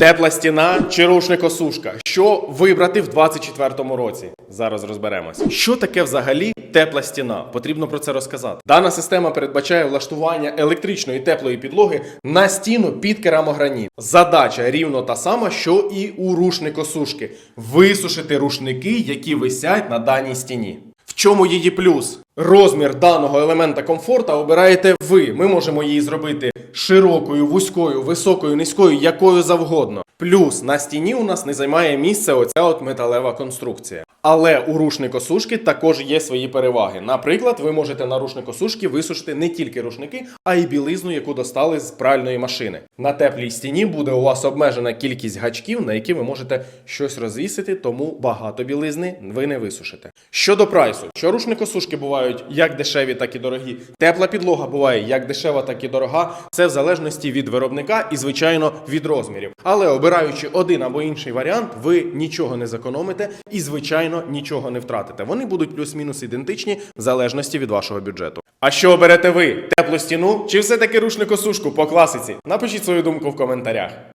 Тепла стіна чи рушникосушка? Що вибрати в 24-му році? Зараз розберемось. Що таке взагалі тепла стіна? Потрібно про це розказати. Дана система передбачає влаштування електричної теплої підлоги на стіну під керамограніт. Задача рівно та сама, що і у рушникосушки: висушити рушники, які висять на даній стіні. В чому її плюс? Розмір даного елемента комфорта обираєте ви. Ми можемо її зробити широкою, вузькою, високою, низькою, якою завгодно. Плюс на стіні у нас не займає місце оця от металева конструкція. Але у рушникосушки також є свої переваги. Наприклад, ви можете на рушникосушки висушити не тільки рушники, а й білизну, яку достали з пральної машини. На теплій стіні буде у вас обмежена кількість гачків, на які ви можете щось розвісити, тому багато білизни ви не висушите. Щодо прайсу, що рушникосушки бувають як дешеві, так і дорогі. Тепла підлога буває як дешева, так і дорога. Це в залежності від виробника і, звичайно, від розмірів. Але обираючи один або інший варіант, ви нічого не зекономите і, звичайно, нічого не втратите. Вони будуть плюс-мінус ідентичні в залежності від вашого бюджету. А що оберете ви? Теплу стіну чи все-таки рушникосушку по класиці? Напишіть свою думку в коментарях.